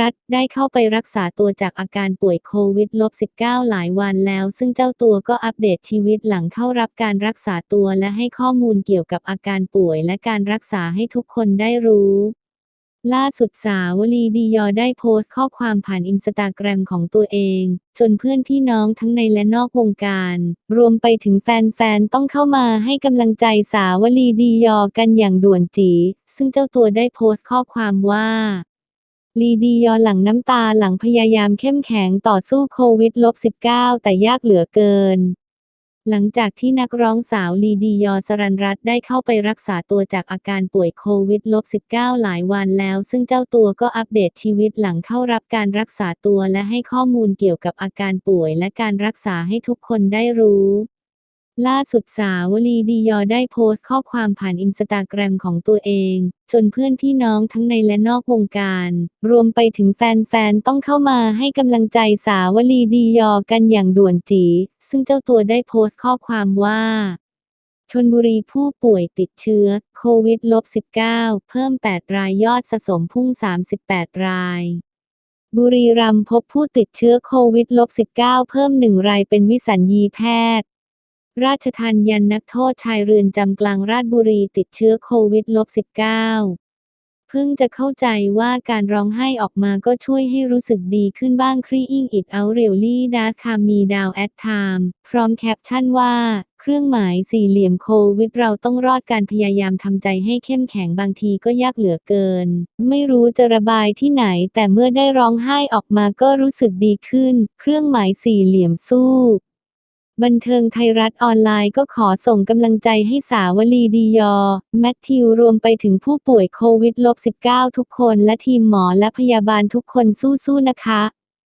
รัฐได้เข้าไปรักษาตัวจากอาการป่วยโควิด -19 หลายวันแล้ว ซึ่งเจ้าตัวก็อัปเดตชีวิตหลังเข้ารับการรักษาตัวและให้ข้อมูลเกี่ยวกับอาการป่วยและการรักษาให้ทุกคนได้รู้ล่าสุดสาวลีดียอได้โพสต์ข้อความผ่านอินสตาแกรมของตัวเอง จนเพื่อนพี่น้องทั้งในและนอกวงการ รวมไปถึงแฟนๆ ต้องเข้ามาให้กำลังใจสาวลีดียอกันอย่างด่วนจี ซึ่งเจ้าตัวได้โพสต์ข้อความว่า ลีดียอหลังน้ำตาหลังพยายามเข้มแข็งต่อสู้โควิดลบ19แต่ยากเหลือเกิน หลังจากที่นักร้องสาวลีดียอสรันรัตได้เข้าไปรักษาตัวจากอาการป่วยโควิดลบ19หลายวันแล้ว ซึ่งเจ้าตัวก็อัปเดตชีวิตหลังเข้ารับการรักษาตัวและให้ข้อมูลเกี่ยวกับอาการป่วยและการรักษาให้ทุกคนได้รู้ ล่าสุดสาวลีดียอได้โพสต์ข้อความผ่านอินสตาแกรมของตัวเองจนเพื่อนพี่น้องทั้งในและนอกวงการ รวมไปถึงแฟนๆ ต้องเข้ามาให้กำลังใจสาวลีดียอกันอย่างด่วนจี ซึ่งเจ้าตัวได้โพสต์ข้อความว่าชนบุรีผู้ป่วยติดเชื้อโควิด -19 เพิ่ม 8 รายยอดสะสมพุ่ง 38 รายบุรีรัมย์พบผู้ติดเชื้อโควิด -19 เพิ่ม1รายเป็นวิสัญญีแพทย์ ราชทันยันนักโทษชายเรือนจำกลางราชบุรีติดเชื้อโควิด -19 เพิ่งจะเข้าใจว่าการร้องไห้ออกมาก็ช่วยให้รู้สึกดีขึ้นบ้างครีอิงอิดเอาเรลลี่ดาคามีดาวแอดไทม์พร้อมแคปชั่นว่า เครื่องหมายสี่เหลี่ยมโควิดเราต้องรอดการพยายามทำใจให้เข้มแข็งบางทีก็ยากเหลือเกิน ไม่รู้จะระบายที่ไหน แต่เมื่อได้ร้องไห้ออกมาก็รู้สึกดีขึ้น เครื่องหมายสี่เหลี่ยมสู้ บันเทิงไทยรัฐออนไลน์ก็ขอส่งกำลังใจให้สาวลีดียอ แมทธิวรวมไปถึงผู้ป่วยโควิด -19 ทุกคนและทีมหมอและพยาบาลทุกคนสู้ๆนะคะ